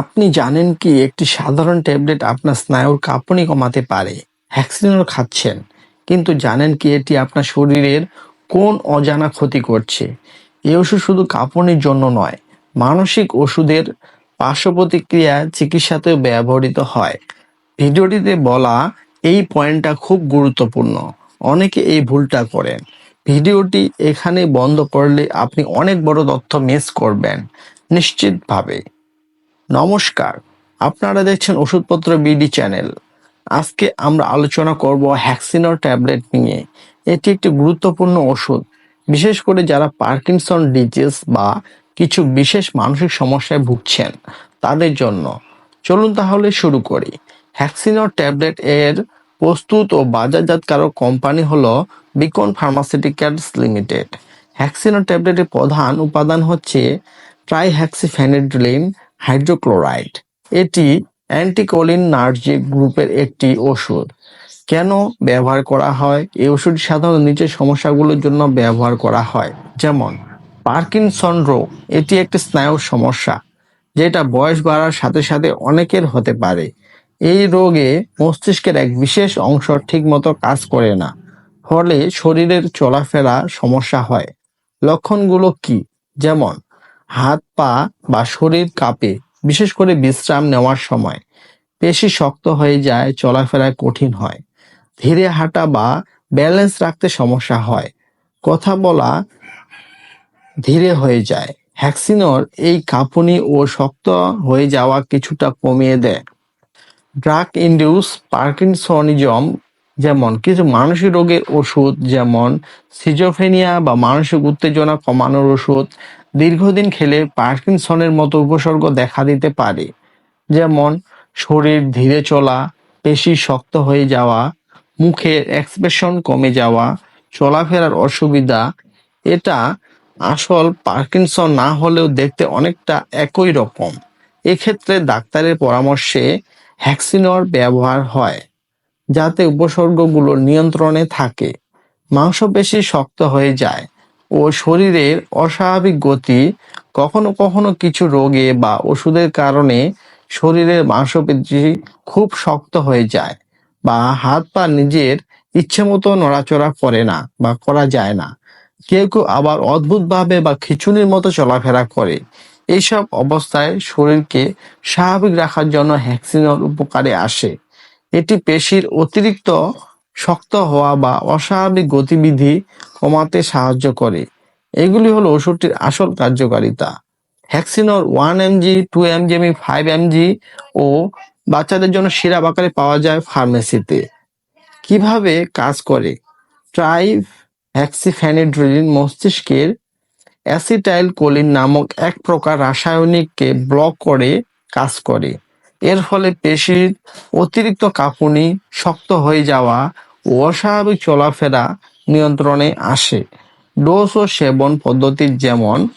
আপনি জানেন কি, একটি সাধারণ ট্যাবলেট আপনার স্নায়ুর কাঁপুনি কমাতে পারে হ্যাক্সিনল খাচ্ছেন। কিন্তু জানেন কি, এটি আপনার শরীরের কোন অজানা ক্ষতি করছে? এই ওষুধ শুধু কাঁপুনির জন্য নয়, মানসিক ওষুধের পার্শ্ব প্রতিক্রিয়া চিকিৎসাতেও ব্যবহৃত হয়। ভিডিওটিতে বলা এই পয়েন্টটা খুব গুরুত্বপূর্ণ, অনেকে এই ভুলটা করেন। ভিডিওটি এখানে বন্ধ করলে আপনি অনেক বড় তথ্য মিস করবেন, নিশ্চিতভাবে। নমস্কার। আপনারা দেখছেন ওষুধপত্র বিডি চ্যানেল। আজকে আমরা আলোচনা করব হ্যাক্সিনর ট্যাবলেট নিয়ে। এটি একটি গুরুত্বপূর্ণ ওষুধ। বিশেষ করে যারা পার্কিনসন ডিজিজ বা কিছু বিশেষ মানসিক সমস্যায় ভুগছেন, তাদের জন্য। চলুন তাহলে শুরু করি। হ্যাক্সিনর ট্যাবলেট এর প্রস্তুত ও বাজারজাতকারক কোম্পানি হলো বিকন ফার্মাসিউটিক্যালস লিমিটেড। হ্যাক্সিনর ট্যাবলেটের প্রধান উপাদান হচ্ছে ট্রাইহ্যাক্সিফেনিড্রিলিন হাইড্রোক্লোরাইড। এটি অ্যান্টিকোলিন নার্জিক গ্রুপের একটি ওষুধ। কেন ব্যবহার করা হয়? এই ওষুধ সাধারণত নিচের সমস্যাগুলোর জন্য ব্যবহার করা হয়। যেমন, পার্কিনসন রোগ এটি একটি স্নায়ু সমস্যা, যেটা বয়স বাড়ার সাথে সাথে অনেকের হতে পারে। এই রোগে মস্তিষ্কের এক বিশেষ অংশ ঠিকমতো কাজ করে না, ফলে শরীরের চলাফেরা সমস্যা হয়। লক্ষণগুলো কি? যেমন হাত, পা বা শরীর কাঁপে, বিশেষ করে বিশ্রাম নেওয়ার সময়। পেশি শক্ত হয়ে যায় চলাফেরায় কঠিন হয়। ধীরে হাঁটা বা ব্যালেন্স রাখতে সমস্যা হয়। কথা বলা ধীরে হয়ে যায়। হ্যাক্সিনর এই কাঁপুনি ও শক্ত হয়ে যাওয়া কিছুটা কমিয়ে দেয়। ড্রাগ ইন্ডিউস পার্কিনসনিজম যেমন কিছু মানসিক রোগের ওষুধ, যেমন সিজোফেনিয়া বা মানসিক উত্তেজনা কমানোর ওষুধ দীর্ঘদিন খেলে পার্কিনসনের মতো উপসর্গ দেখা দিতে পারে, যেমন শরীর ধীরে চলা, পেশি শক্ত হয়ে যাওয়া, মুখের এক্সপ্রেশন কমে যাওয়া, চলাফেরার অসুবিধা। এটা আসল পার্কিনসন না হলেও দেখতে অনেকটা একই রকম। এক্ষেত্রে ডাক্তারের পরামর্শে হ্যাক্সিনর ব্যবহার হয়, যাতে উপসর্গগুলো নিয়ন্ত্রণে থাকে। মাংস মাংসপেশি শক্ত হয়ে যায় ও শরীরের অস্বাভাবিক গতি কখনো কখনো কিছু রোগে বা ওষুধের কারণে শরীরের মাংসপেশি খুব শক্ত হয়ে যায় বা হাত পা নিজের ইচ্ছে মতো নড়াচড়া করে না বা করা যায় না। কেউ কেউ আবার অদ্ভুতভাবে বা খিচুনির মতো চলাফেরা করে। এইসব অবস্থায় শরীরকে স্বাভাবিক রাখার জন্য হ্যাক্সিনর উপকারে আসে। এটি পেশির অতিরিক্ত শক্ত হওয়া বা অস্বাভাবিক গতিবিধি কমাতে সাহায্য করে। এগুলি হলো ওষুধটির আসল কার্যকারিতা। হ্যাক্সিনর ওয়ান এমজি টু এমজিএমি ফাইভ এমজি ও বাচ্চাদের জন্য সিরাপ আকারে পাওয়া যায় ফার্মেসিতে কীভাবে কাজ করে? ট্রাই হ্যাক্সিফ্যানিড্রিলিন মস্তিষ্কের অ্যাসিটাইল কোলিন নামক এক প্রকার রাসায়নিককে ব্লক করে কাজ করে। এর ফলে পেশির অতিরিক্ত কাঁপুনি, শক্ত হয়ে যাওয়া ও অস্বাভাবিক চলাফেরা নিয়ন্ত্রণে আসে। ডোজ ও সেবন পদ্ধতি যেমন,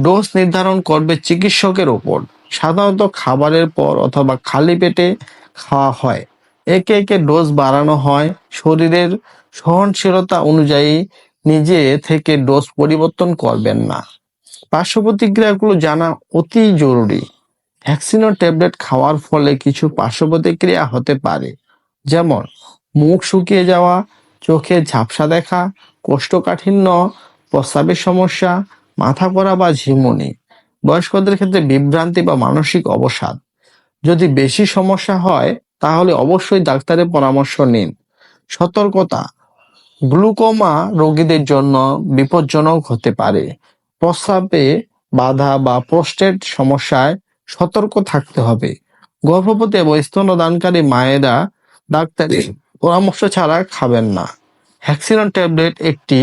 ডোজ নির্ধারণ করবে চিকিৎসকের ওপর, সাধারণত খাবারের পর অথবা খালি পেটে খাওয়া হয়। একে একে ডোজ বাড়ানো হয়। শরীরের সহনশীলতা অনুযায়ী নিজে থেকে ডোজ পরিবর্তন করবেন না। পার্শ্ব প্রতিক্রিয়াগুলো জানা অতি জরুরি। ভ্যাকসিনের ট্যাবলেট খাওয়ার ফলে কিছু পার্শ্ব প্রতিক্রিয়া হতে পারে। যেমন, মুখ শুকিয়ে যাওয়া, চোখে ঝাপসা দেখা, কোষ্ঠকাঠিন্য, প্রস্রাবের সমস্যা, মাথা পড়া বা ঝিমুনি, বয়স্কদের ক্ষেত্রে বিভ্রান্তি বা মানসিক অবসাদ। যদি বেশি সমস্যা হয়, তাহলে অবশ্যই ডাক্তারের পরামর্শ নিন। সতর্কতা, গ্লুকোমা রোগীদের জন্য বিপজ্জনক হতে পারে। প্রস্রাবে বাধা বা প্রস্টেট সমস্যায় সতর্ক থাকতে হবে। গর্ভবতী এবং স্তনদানকারী মায়েরা ডাক্তারের পরামর্শ ছাড়া খাবেন না। হ্যাক্সিনন ট্যাবলেট একটি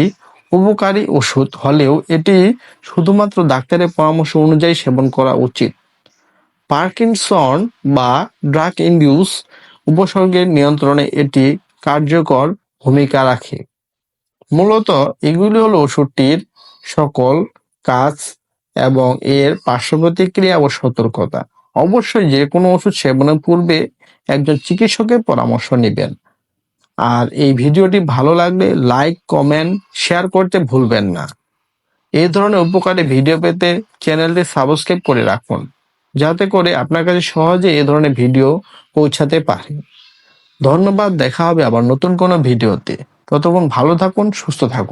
উপকারী ওষুধ হলেও এটি শুধুমাত্র ডাক্তারের পরামর্শ অনুযায়ী সেবন করা উচিত। পার্কিনসন বা ড্রাগ ইন্ডিউস উপসর্গের নিয়ন্ত্রণে এটি কার্যকর ভূমিকা রাখে। মূলত এগুলি হলো ওষুধটির সকল কাজ এবং এর পার্শ্ব প্রতিক্রিয়া ও সতর্কতা। অবশ্যই যে কোনো ওষুধ সেবনের পূর্বে একজন চিকিৎসকের পরামর্শ নেবেন। আর এই ভিডিওটি ভালো লাগলে লাইক, কমেন্ট, শেয়ার করতে ভুলবেন না। এই ধরনের উপকারী ভিডিও পেতে চ্যানেলটি সাবস্ক্রাইব করে রাখুন, যাতে করে আপনার কাছে সহজে এ ধরনের ভিডিও পৌঁছাতে পারে। ধন্যবাদ, দেখা হবে আবার নতুন কোনো ভিডিওতে। ততক্ষণ ভালো থাকুন, সুস্থ থাকুন।